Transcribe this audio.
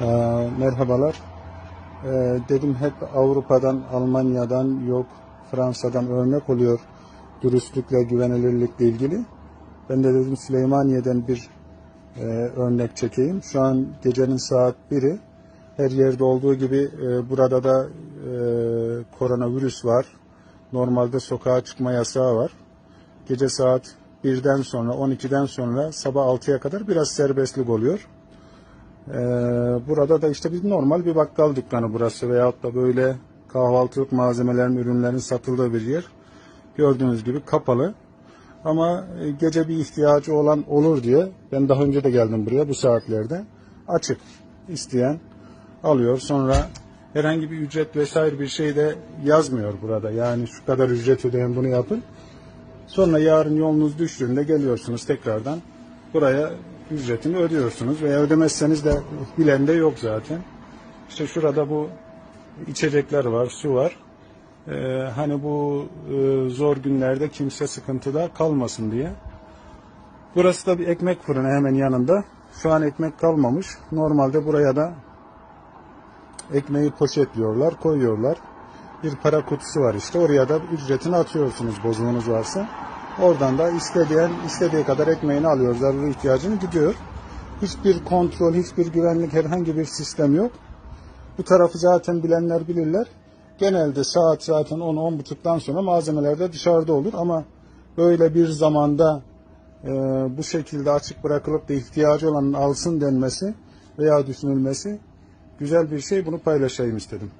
Ee, merhabalar. Ee, dedim hep Avrupa'dan, Almanya'dan yok Fransa'dan örnek oluyor dürüstlükle, güvenilirlikle ilgili. Ben de dedim Süleymaniye'den bir e, örnek çekeyim. Şu an gecenin saat 1'i. Her yerde olduğu gibi e, burada da e, koronavirüs var. Normalde sokağa çıkma yasağı var. Gece saat 1'den sonra, 12'den sonra sabah 6'ya kadar biraz serbestlik oluyor. Ee, burada da işte bir normal bir bakkal dükkanı burası veyahut da böyle kahvaltılık malzemelerin, ürünlerin satıldığı bir yer. Gördüğünüz gibi kapalı. Ama e, gece bir ihtiyacı olan olur diye ben daha önce de geldim buraya bu saatlerde. Açık. isteyen alıyor. Sonra herhangi bir ücret vesaire bir şey de yazmıyor burada. Yani şu kadar ücret ödeyin bunu yapın. Sonra yarın yolunuz düştüğünde geliyorsunuz tekrardan buraya ücretini ödüyorsunuz veya ödemezseniz de bilen de yok zaten. İşte şurada bu içecekler var, su var. Ee, hani bu e, zor günlerde kimse sıkıntıda kalmasın diye. Burası da bir ekmek fırını hemen yanında. Şu an ekmek kalmamış. Normalde buraya da ekmeği poşetliyorlar, koyuyorlar. Bir para kutusu var işte. Oraya da ücretini atıyorsunuz bozuğunuz varsa. Oradan da istediğin istediği kadar ekmeğini alıyor, zaruri ihtiyacını gidiyor. Hiçbir kontrol, hiçbir güvenlik, herhangi bir sistem yok. Bu tarafı zaten bilenler bilirler. Genelde saat zaten 10-10.30'dan sonra malzemeler de dışarıda olur ama böyle bir zamanda e, bu şekilde açık bırakılıp da ihtiyacı olanın alsın denmesi veya düşünülmesi güzel bir şey. Bunu paylaşayım istedim.